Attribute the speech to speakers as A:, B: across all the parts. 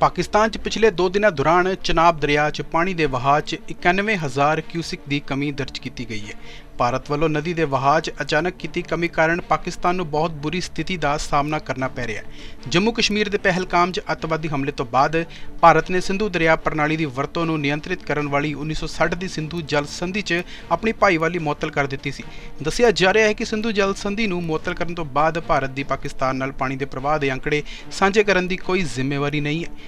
A: ਪਾਕਿਸਤਾਨ 'ਚ ਪਿਛਲੇ 2 ਦਿਨਾਂ ਦੌਰਾਨ ਚਨਾਬ ਦਰਿਆ 'ਚ ਪਾਣੀ ਦੇ ਵਹਾਅ 'ਚ 91000 ਕਿਊਸਿਕ ਦੀ ਕਮੀ ਦਰਜ ਕੀਤੀ ਗਈ ਹੈ। ਭਾਰਤ ਵੱਲੋਂ ਨਦੀ ਦੇ ਵਹਾਅ 'ਚ ਅਚਾਨਕ ਕੀਤੀ ਕਮੀ ਕਾਰਨ ਪਾਕਿਸਤਾਨ ਨੂੰ ਬਹੁਤ ਬੁਰੀ ਸਥਿਤੀ ਦਾ ਸਾਹਮਣਾ ਕਰਨਾ ਪੈ ਰਿਹਾ ਹੈ। ਜੰਮੂ ਕਸ਼ਮੀਰ ਦੇ ਪਹਿਲਗਾਮ 'ਚ ਅੱਤਵਾਦੀ ਹਮਲੇ ਤੋਂ ਬਾਅਦ ਭਾਰਤ ਨੇ ਸਿੰਧੂ ਦਰਿਆ ਪ੍ਰਣਾਲੀ ਦੀ ਵਰਤੋਂ ਨੂੰ ਨਿਯੰਤਰਿਤ ਕਰਨ ਵਾਲੀ 1960 ਦੀ ਸਿੰਧੂ ਜਲ ਸੰਧੀ 'ਚ ਆਪਣੀ ਭਾਈਵਾਲੀ ਮੁਅੱਤਲ ਕਰ ਦਿੱਤੀ ਸੀ। ਦੱਸਿਆ ਜਾ ਰਿਹਾ ਹੈ ਕਿ ਸਿੰਧੂ ਜਲ ਸੰਧੀ ਨੂੰ ਮੁਅੱਤਲ ਕਰਨ ਤੋਂ ਬਾਅਦ ਭਾਰਤ ਦੀ ਪਾਕਿਸਤਾਨ ਨਾਲ ਪਾਣੀ ਦੇ ਪ੍ਰਵਾਹ ਦੇ ਅੰਕੜੇ ਸਾਂਝੇ ਕਰਨ ਦੀ ਕੋਈ ਜ਼ਿੰਮੇਵਾਰੀ ਨਹੀਂ ਹੈ।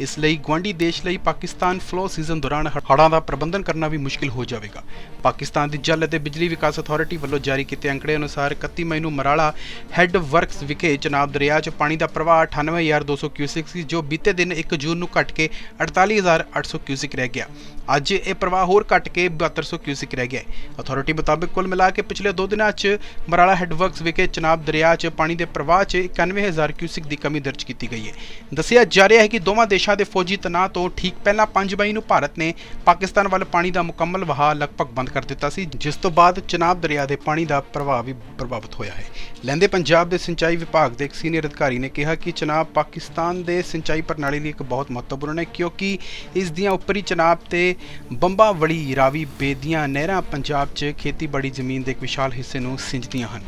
A: ਇਸ ਲਈ ਗਵਾਂਢੀ ਦੇਸ਼ ਲਈ ਪਾਕਿਸਤਾਨ ਫਲੋ ਸੀਜ਼ਨ ਦੌਰਾਨ ਹੜ੍ਹਾਂ ਦਾ ਪ੍ਰਬੰਧਨ ਕਰਨਾ ਵੀ ਮੁਸ਼ਕਿਲ ਹੋ ਜਾਵੇਗਾ। ਪਾਕਿਸਤਾਨ ਦੀ ਜਲ ਅਤੇ ਬਿਜਲੀ ਵਿਕਾਸ ਅਥਾਰਟੀ ਵੱਲੋਂ ਜਾਰੀ ਕੀਤੇ ਅੰਕੜੇ ਅਨੁਸਾਰ 31 ਮਈ ਨੂੰ ਮਰਾਲਾ ਹੈੱਡ ਵਰਕਸ ਵਿਖੇ ਚਨਾਬ ਦਰਿਆ 'ਚ ਪਾਣੀ ਦਾ ਪ੍ਰਵਾਹ 98200 ਕਿਊਸਿਕ ਸੀ ਜੋ ਬੀਤੇ ਦਿਨ 1 ਜੂਨ ਨੂੰ ਘਟ ਕੇ 48800 ਕਿਊਸਿਕ ਰਹਿ ਗਿਆ। ਅੱਜ ਇਹ ਪ੍ਰਵਾਹ ਹੋਰ ਘਟ ਕੇ 7200 ਕਿਊਸਿਕ ਰਹਿ ਗਿਆ ਅਥਾਰਟੀ ਮੁਤਾਬਕ ਕੁੱਲ ਮਿਲਾ ਕੇ ਪਿਛਲੇ 2 ਦਿਨਾਂ 'ਚ ਮਰਾਲਾ ਹੈੱਡਵਰਕਸ ਵਿਖੇ ਚਨਾਬ ਦਰਿਆ 'ਚ ਪਾਣੀ ਦੇ ਪ੍ਰਵਾਹ 'ਚ 91000 ਕਿਊਸਿਕ ਦੀ ਕਮੀ ਦਰਜ ਕੀਤੀ ਗਈ ਹੈ। ਦੱਸਿਆ ਜਾ ਰਿਹਾ ਹੈ ਕਿ ਦੋਵਾਂ ਦੇਸ਼ਾਂ ਦੇ ਫੌਜੀ ਤਣਾਅ ਤੋਂ ਠੀਕ ਪਹਿਲਾਂ 5 ਮਈ ਨੂੰ ਭਾਰਤ ਨੇ ਪਾਕਿਸਤਾਨ ਵੱਲ ਪਾਣੀ ਦਾ ਮੁਕੰਮਲ ਵਹਾਅ ਲਗਭਗ ਬੰਦ ਕਰ ਦਿੱਤਾ ਸੀ, ਜਿਸ ਤੋਂ ਬਾਅਦ ਚਨਾਬ ਦਰਿਆ ਦੇ ਪਾਣੀ ਦਾ ਪ੍ਰਵਾਹ ਵੀ ਪ੍ਰਭਾਵਿਤ ਹੋਇਆ ਹੈ। ਲਹਿੰਦੇ ਪੰਜਾਬ ਦੇ ਸਿੰਚਾਈ ਵਿਭਾਗ ਦੇ ਇੱਕ ਸੀਨੀਅਰ ਅਧਿਕਾਰੀ ਨੇ ਕਿਹਾ ਕਿ ਚਨਾਬ ਪਾਕਿਸਤਾਨ ਦੇ ਸਿੰਚਾਈ ਪ੍ਰਣਾਲੀ ਲਈ ਇੱਕ ਬਹੁਤ ਮਹੱਤਵਪੂਰਨ ਹੈ, ਕਿਉਂਕਿ ਇਸ ਦੀਆਂ ਉੱਪਰੀ ਚਨਾਬ ਤੇ ਬੰਬਾਵਲੀ ਰਾਵੀ ਬੇਦੀਆਂ ਨਹਿਰਾਂ ਪੰਜਾਬ 'ਚ ਖੇਤੀਬਾੜੀ ਜ਼ਮੀਨ ਦੇ ਇੱਕ ਵਿਸ਼ਾਲ ਹਿੱਸੇ ਨੂੰ ਸਿੰਜਦੀਆਂ ਹਨ।